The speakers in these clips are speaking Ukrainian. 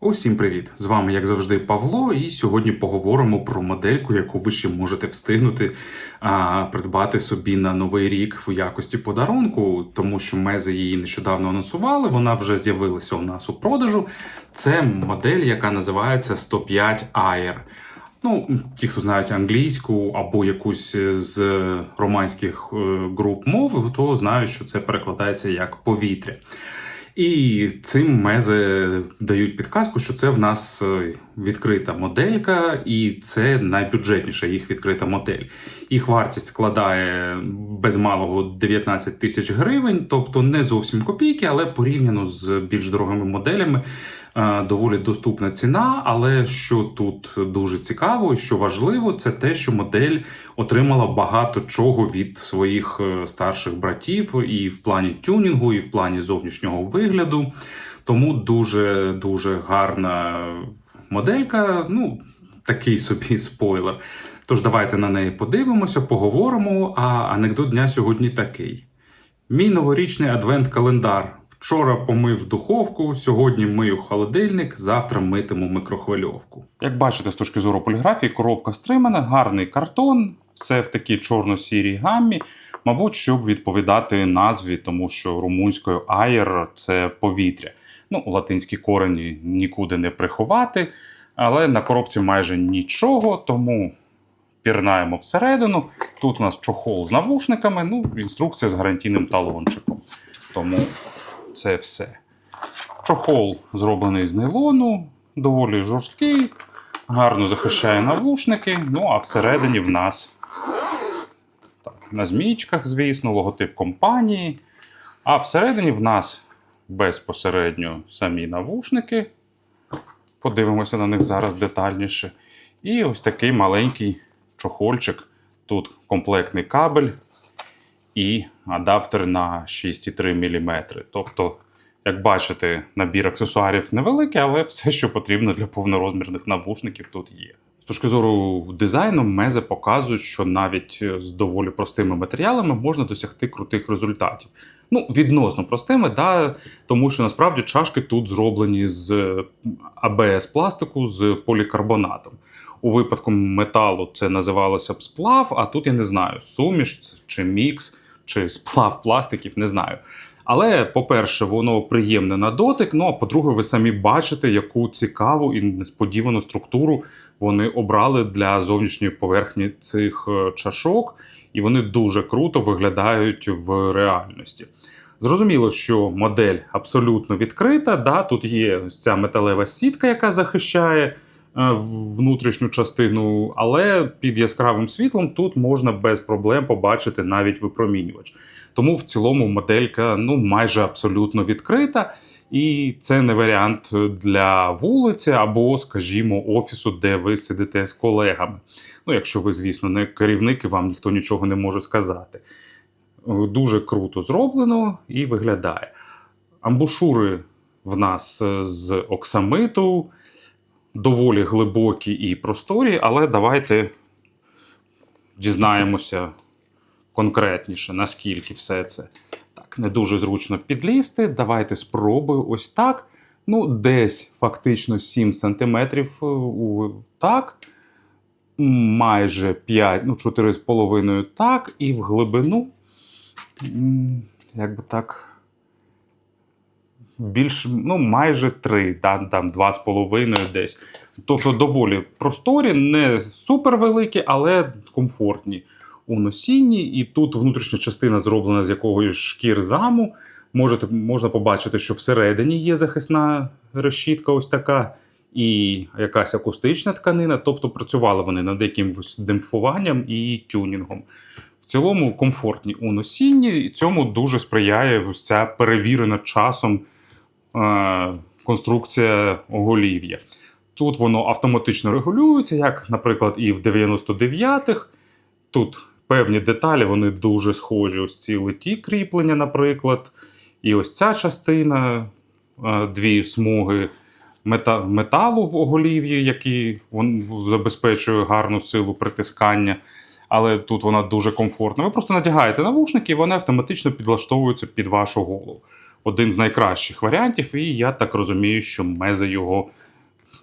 Усім привіт! З вами, як завжди, Павло, і сьогодні поговоримо про модельку, яку ви ще можете встигнути а, придбати собі на новий рік в якості подарунку, тому що мези її нещодавно анонсували. Вона вже з'явилася у нас у продажу. Це модель, яка називається 105 Air. Ну, ті, хто знають англійську або якусь з романських е, груп мов, то знають, що це перекладається як повітря. І цим мези дають підказку, що це в нас е, відкрита моделька, і це найбюджетніша їх відкрита модель. Їх вартість складає без малого 19 тисяч гривень, тобто не зовсім копійки, але порівняно з більш дорогими моделями доволі доступна ціна. Але що тут дуже цікаво і що важливо, це те, що модель отримала багато чого від своїх е, старших братів і в плані тюнінгу, і в плані зовнішнього вигляду. Тому дуже дуже гарна моделька. Ну, такий собі спойлер. Тож давайте на неї подивимося, поговоримо. А анекдот дня сьогодні такий: мій новорічний адвент-календар. Вчора помив духовку, сьогодні мию холодильник, завтра митиму микрохвильовку. Як бачите, з точки зору поліграфії, коробка стримана, гарний картон, все в такій чорно-сірій гаммі. Мабуть, щоб відповідати назві, тому що румунською аєр це повітря. Ну, латинські корені нікуди не приховати, але на коробці майже нічого, тому пірнаємо всередину. Тут у нас чохол з навушниками, ну, інструкція з гарантійним талончиком. Тому це все. Чохол зроблений з нейлону, доволі жорсткий, гарно захищає навушники. Ну, а всередині в нас так, на змійчках, звісно, логотип компанії. А всередині в нас безпосередньо самі навушники. Подивимося на них зараз детальніше. І ось такий маленький чохольчик. Тут комплектний кабель і адаптер на 6,3 мм. Тобто, як бачите, набір аксесуарів невеликий, але все, що потрібно для повнорозмірних навушників, тут є. З точки зору дизайну, мези показують, що навіть з доволі простими матеріалами можна досягти крутих результатів. Ну, відносно простими, да, тому що насправді чашки тут зроблені з АБС пластику з полікарбонатом. У випадку металу це називалося б сплав, а тут я не знаю, суміш чи мікс, чи сплав пластиків, не знаю. Але, по-перше, воно приємне на дотик. Ну а по-друге, ви самі бачите, яку цікаву і несподівану структуру вони обрали для зовнішньої поверхні цих е, чашок, і вони дуже круто виглядають в реальності. Зрозуміло, що модель абсолютно відкрита. Да, Тут є ось ця металева сітка, яка захищає внутрішню частину, але під яскравим світлом тут можна без проблем побачити навіть випромінювач. Тому в цілому моделька ну майже абсолютно відкрита, і це не варіант для вулиці або, скажімо, офісу, де ви сидите з колегами. Ну, якщо ви, звісно, не керівник і вам ніхто нічого не може сказати. Дуже круто зроблено і виглядає. Амбушури в нас з оксамиту, доволі глибокі і просторі, але давайте дізнаємося конкретніше, наскільки все це. Так, не дуже зручно підлізти. Давайте спробую ось так. Ну, десь фактично 7 см. Так. Майже 5, ну, 4,5 так. І в глибину, як би так. Більш, ну, майже 3, там, там 2,5 десь. Тобто доволі просторі, не супер великі, але комфортні у носінні. І тут внутрішня частина зроблена з якогось шкір заму. Можете, Можна побачити, що всередині є захисна решітка, ось така, і якась акустична тканина. Тобто працювали вони над якимось демпфуванням і тюнінгом. В цілому комфортні у носінні, і цьому дуже сприяє ось ця перевірена часом конструкція оголів'я. Тут воно автоматично регулюється, як, наприклад, і в 99-х. Тут певні деталі, вони дуже схожі. Ось ці литі кріплення, наприклад. І ось ця частина, дві смуги металу в оголів'ї, які забезпечує гарну силу притискання. Але тут вона дуже комфортна. Ви просто надягаєте навушники, і вони автоматично підлаштовуються під вашу голову. Один з найкращих варіантів, і я так розумію, що мези його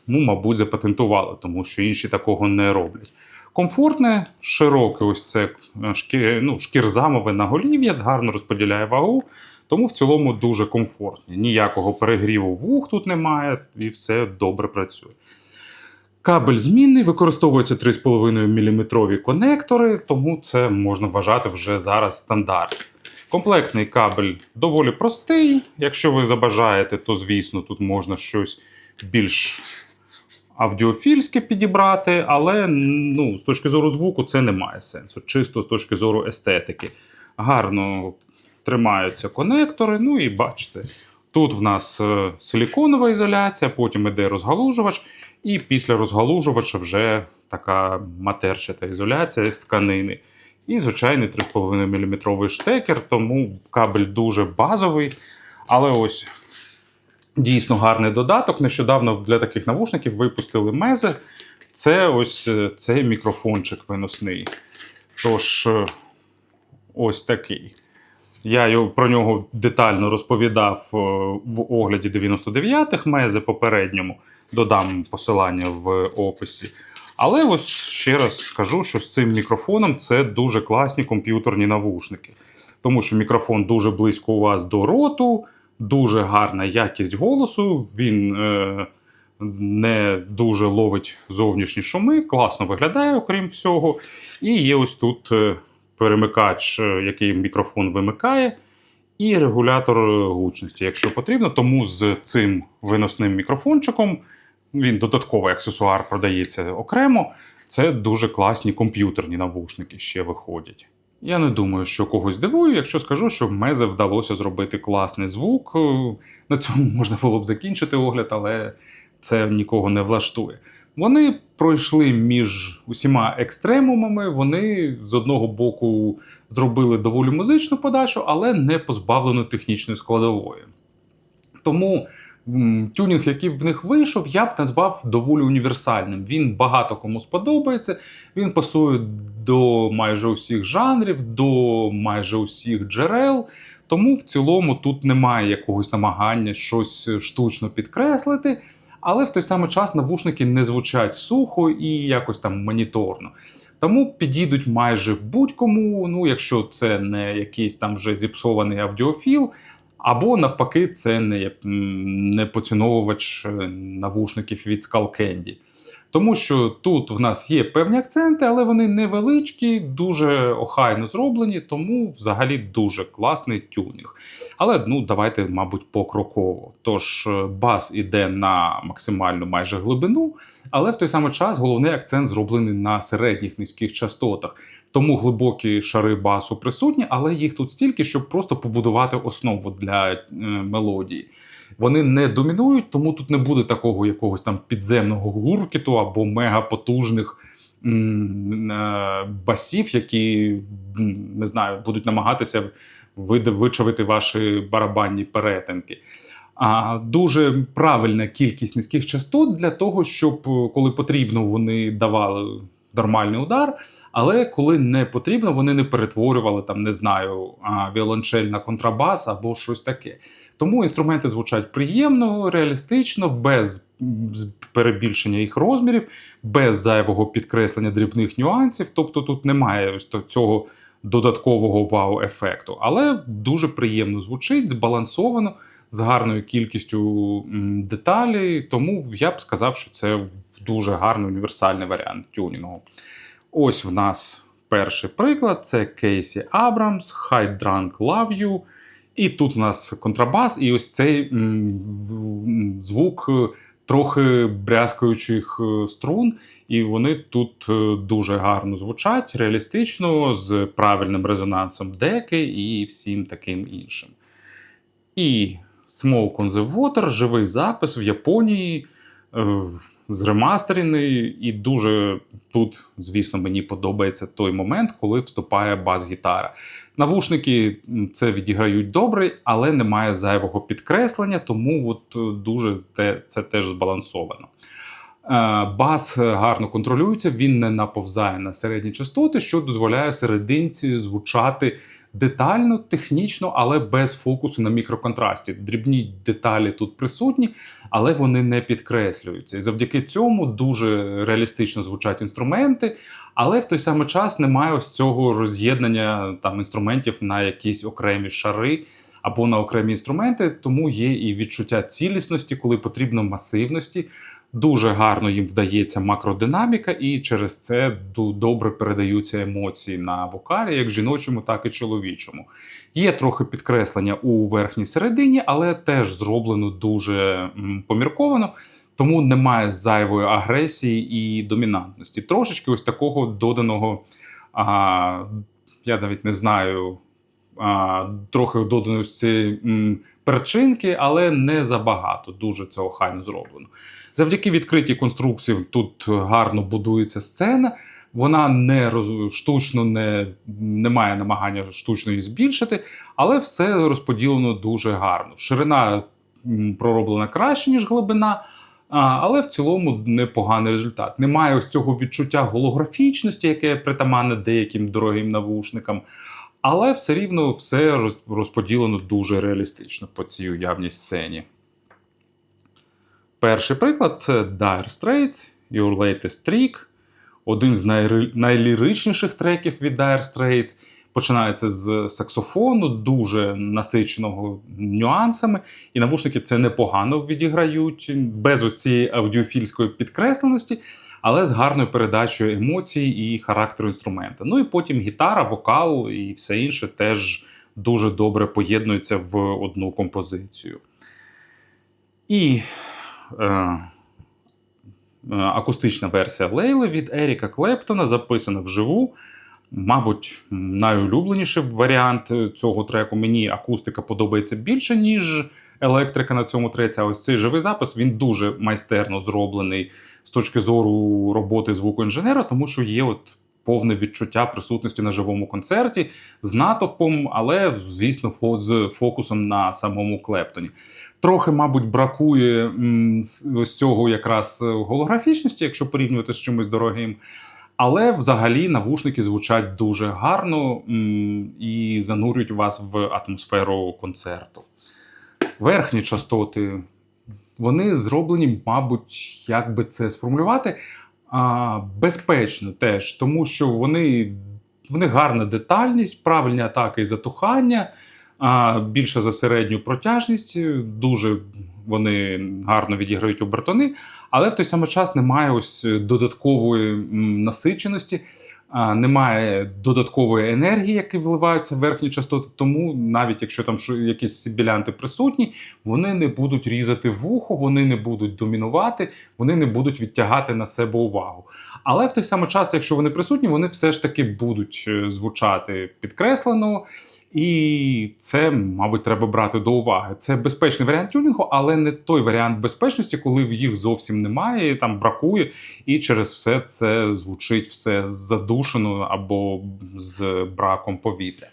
ну, мабуть, запатентували, тому що інші такого не роблять. Комфортне, широке, ось це е, шкір, ну, шкірзамове наголів'я, гарно розподіляє вагу, тому в цілому дуже комфортні. Ніякого перегріву вух тут немає, і все добре працює. Кабель змінний, використовуються 3,5 мм конектори, тому це можна вважати вже зараз стандарт. Комплектний кабель доволі простий. Якщо ви забажаєте, то звісно тут можна щось більш аудіофільське підібрати, але ну, з точки зору звуку це не має сенсу. Чисто з точки зору естетики. Гарно тримаються конектори. Ну і бачите, тут в нас е, силіконова ізоляція, потім іде розгалужувач, і після розгалужувача вже така матерчата ізоляція з тканини. І звичайний 3,5 мм штекер, тому кабель дуже базовий. Але ось дійсно гарний додаток. Нещодавно для таких навушників випустили мези. Це ось е, цей мікрофончик виносний. Тож, е, ось такий. Я про нього детально розповідав е, в огляді 99-х мези попередньому. Додам посилання в описі. Але ось ще раз скажу, що з цим мікрофоном це дуже класні комп'ютерні навушники. Тому що мікрофон дуже близько у вас до роту, дуже гарна якість голосу. Він е, не дуже ловить зовнішні шуми, класно виглядає, окрім всього. І є ось тут е, перемикач, е, який мікрофон вимикає, і регулятор гучності, якщо потрібно. Тому з цим виносним мікрофончиком він додатковий аксесуар продається окремо. Це дуже класні комп'ютерні навушники ще виходять. Я не думаю, що когось дивую, якщо скажу, що в Мезе вдалося зробити класний звук. Е, На цьому можна було б закінчити огляд, але це нікого не влаштує. Вони пройшли між усіма екстремумами. Вони з одного боку зробили доволі музичну подачу, але не позбавлену технічної складової. Тому тюнінг, який в них вийшов, я б назвав доволі універсальним. Він багато кому сподобається. Він пасує до майже усіх жанрів, до майже усіх джерел. Тому в цілому тут немає якогось намагання щось штучно підкреслити. Але в той самий час навушники не звучать сухо і якось там моніторно. Тому підійдуть майже будь-кому, ну якщо це не якийсь там вже зіпсований аудіофіл, або навпаки, це не, не поціновувач е, навушників від Skullcandy. Тому що тут в нас є певні акценти, але вони невеличкі, дуже охайно зроблені, тому взагалі дуже класний тюнінг. Але ну, давайте, мабуть, покроково. Тож е, бас іде на максимальну майже глибину, але в той самий час головний акцент зроблений на середніх низьких частотах. Тому глибокі шари басу присутні, але їх тут стільки, щоб просто побудувати основу для е, мелодії. Вони не домінують, тому тут не буде такого якогось там підземного гуркіту або мегапотужних е, басів, які не знаю, будуть намагатися вичавити ваші барабанні перетинки. А дуже правильна кількість низьких частот для того, щоб е, коли потрібно, вони давали нормальний удар. Але коли не потрібно, вони не перетворювали там, не знаю, віолончель на контрабас або щось таке. Тому інструменти звучать приємно, реалістично, без перебільшення їх розмірів, без зайвого підкреслення дрібних нюансів. Тобто тут немає ось цього додаткового вау-ефекту. Але дуже приємно звучить, збалансовано, з гарною кількістю деталей. Тому я б сказав, що це дуже гарний універсальний варіант тюнінгу. Ось в нас перший приклад: це Кейсі Абрамс, High Drunk Love You. І тут в нас контрабас, і ось цей звук трохи брязкаючих е, струн, і вони тут е, дуже гарно звучать, реалістично, з правильним резонансом деки і всім таким іншим. І Smoke on the Water, живий запис в Японії, зремастерений, і дуже тут, звісно, мені подобається той момент, коли вступає бас-гітара. Навушники це відіграють добре, але немає зайвого підкреслення, тому от е, дуже це теж збалансовано. Е, Бас гарно контролюється, він не наповзає на середні частоти, що дозволяє серединці звучати детально, технічно, але без фокусу на мікроконтрасті. Дрібні деталі тут присутні, але вони не підкреслюються. І завдяки цьому дуже реалістично звучать інструменти, але в той самий час немає ось цього роз'єднання там інструментів на якісь окремі шари або на окремі інструменти, тому є і відчуття цілісності, коли потрібно масивності. Дуже гарно їм вдається макродинаміка, і через це добре передаються емоції на вокалі, як жіночому, так і чоловічому. Є трохи підкреслення у верхній середині, але теж зроблено дуже помірковано, тому немає зайвої агресії і домінантності. Трошечки ось такого доданого, а, я навіть не знаю, а, трохи доданості перчинки, але не забагато. Дуже це охайно зроблено. Завдяки відкритій конструкції тут гарно будується сцена. Вона не роз... штучно не, не має намагання штучно її збільшити, але все розподілено дуже гарно. Ширина пророблена краще, ніж глибина, але в цілому непоганий результат. Немає ось цього відчуття голографічності, яке притаманне деяким дорогим навушникам. Але все рівно все розподілено дуже реалістично по цій уявній сцені. Перший приклад це Dire Straits, Your Latest Trick, один з найліричніших треків від Dire Straits. Починається з саксофону, дуже насиченого нюансами, і навушники це непогано відіграють без ось цієї аудіофільської підкресленості, але з гарною передачею емоцій і характеру інструмента. Ну і потім гітара, вокал і все інше теж дуже добре поєднуються в одну композицію. І акустична версія Лейли від Еріка Клептона записана вживу. Мабуть, найулюбленіший варіант цього треку. Мені акустика подобається більше, ніж електрика на цьому треці. А ось цей живий запис він дуже майстерно зроблений з точки зору роботи звукоінженера, тому що є от повне відчуття присутності на живому концерті з натовпом, але, звісно, з фокусом на самому Клептоні. Трохи, мабуть, бракує ось цього якраз е, голографічності, якщо порівнювати з чимось дорогим. Але взагалі навушники звучать дуже гарно і занурюють вас в атмосферу концерту. Верхні частоти вони зроблені, мабуть, як би це сформулювати, а, безпечно теж, тому що вони, вони гарна детальність, правильні атаки і затухання, а, більше за середню протяжність, дуже вони гарно відіграють обертони, але в той самий час немає ось додаткової насиченості. Немає додаткової енергії, які вливаються в верхні частоти. Тому навіть якщо там якісь сибілянти присутні, вони не будуть різати вухо, вони не будуть домінувати, вони не будуть відтягати на себе увагу. Але в той самий час, якщо вони присутні, вони все ж таки будуть е, звучати підкреслено. І це, мабуть, треба брати до уваги. Це безпечний варіант тюнінгу, але не той варіант безпечності, коли їх зовсім немає, там бракує, і через все це звучить все задушено або з браком повітря.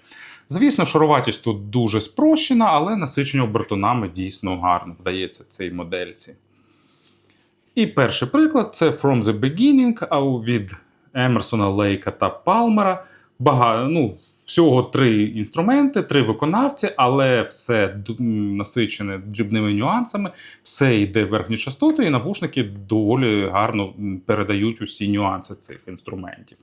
Звісно, шаруватість тут дуже спрощена, але насичення обертонами дійсно гарно вдається цій модельці. І перший приклад це From the Beginning від Емерсона, Лейка та Палмера. Бага, ну, всього три інструменти, три виконавці, але все насичене дрібними нюансами, все йде в верхні частоти, і навушники доволі гарно передають усі нюанси цих інструментів.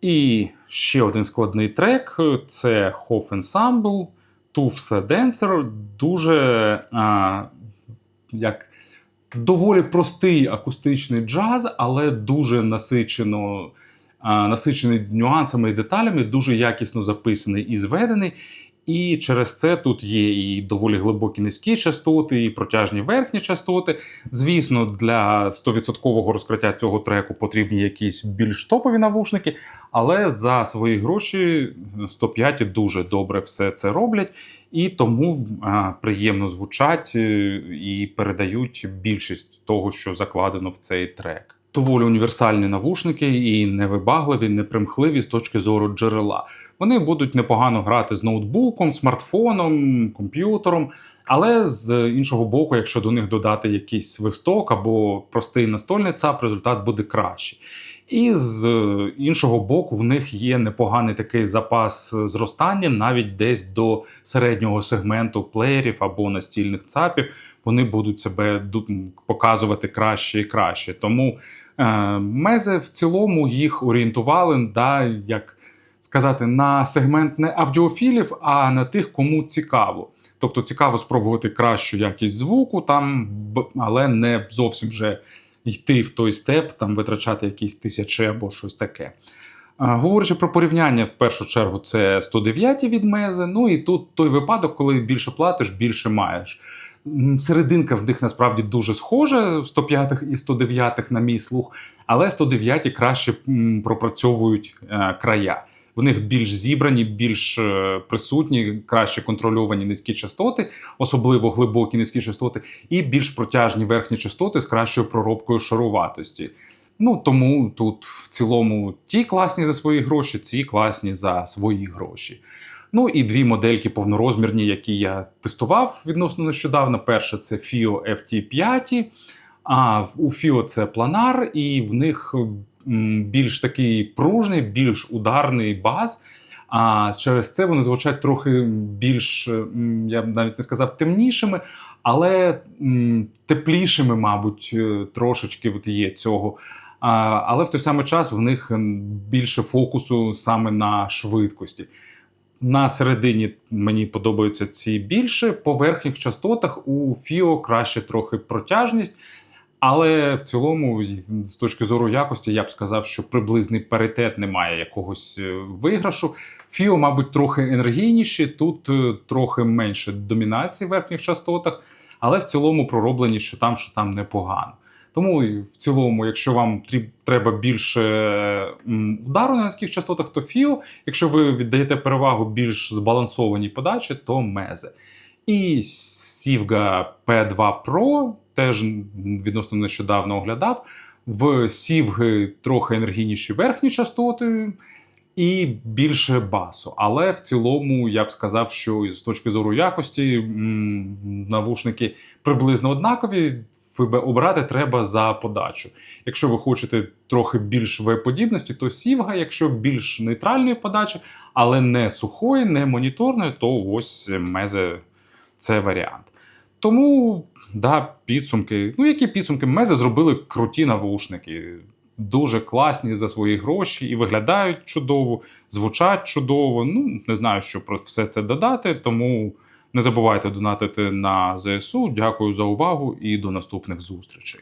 І ще один складний трек це Hof Ensemble, Tufsa Dancer. Дуже а, як доволі простий акустичний джаз, але дуже насичено, насичений нюансами і деталями, дуже якісно записаний і зведений. І через це тут є і доволі глибокі низькі частоти, і протяжні верхні частоти. Звісно, для 100% розкриття цього треку потрібні якісь більш топові навушники, але за свої гроші 105 дуже добре все це роблять, і тому а, приємно звучать е, і передають більшість того, що закладено в цей трек. Доволі універсальні навушники і невибагливі, непримхливі з точки зору джерела. Вони будуть непогано грати з ноутбуком, смартфоном, комп'ютером. Але з іншого боку, якщо до них додати якийсь свисток або простий настольний ЦАП, результат буде кращий. І з е, іншого боку, в них є непоганий такий запас е, зростання, навіть десь до середнього сегменту плеєрів або настільних ЦАПів. Вони будуть себе показувати краще і краще. Тому е, мези в цілому їх орієнтували, да, як сказати, на сегмент не аудіофілів, а на тих, кому цікаво. Тобто цікаво спробувати кращу якість звуку, там, але не зовсім вже йти в той степ, там витрачати якісь тисячі або щось таке. Говорячи про порівняння, в першу чергу це 109 від мези. Ну і тут той випадок, коли більше платиш, більше маєш. Серединка в них насправді дуже схожа 105 і 109 на мій слух, але 109 краще пропрацьовують е, края. В них більш зібрані, більш е, присутні, краще контрольовані низькі частоти, особливо глибокі низькі частоти, і більш протяжні верхні частоти з кращою проробкою шаруватості. Ну тому тут в цілому ті класні за свої гроші, ці класні за свої гроші. Ну і дві модельки повнорозмірні, які я тестував відносно нещодавно. Перша це FIO FT5, а у FIO це планар, і в них більш такий пружний, більш ударний бас. А через це вони звучать трохи більш, я б навіть не сказав, темнішими, але теплішими, мабуть, е, трошечки от є цього. Але в той самий час в них більше фокусу саме на швидкості. На середині мені подобаються ці більше. По верхніх частотах у Фіо краще трохи протяжність. Але в цілому, з точки зору якості, я б сказав, що приблизний паритет немає якогось е, виграшу. Фіо, мабуть, трохи енергійніші, тут е, трохи менше домінації в верхніх частотах, але в цілому пророблені, що там, що там непогано. Тому в цілому, якщо вам треба більше удару на низьких частотах, то Фіо. Якщо ви віддаєте перевагу більш збалансованій подачі, то мезе. І Sivga P2 Pro теж відносно нещодавно оглядав. В Сівги трохи енергійніші верхні частоти і більше басу. Але в цілому я б сказав, що з точки зору якості навушники приблизно однакові. Обрати треба за подачу. Якщо ви хочете трохи більш веб-подібності, то Сівга, якщо більш нейтральної подачі, але не сухої, не моніторної, то ось мезе це варіант. Тому, да, підсумки. Ну, які підсумки? Мезе зробили круті навушники. Дуже класні за свої гроші і виглядають чудово, звучать чудово. Ну, не знаю, що про все це додати. Тому не забувайте донатити на ЗСУ. Дякую за увагу і до наступних зустрічей.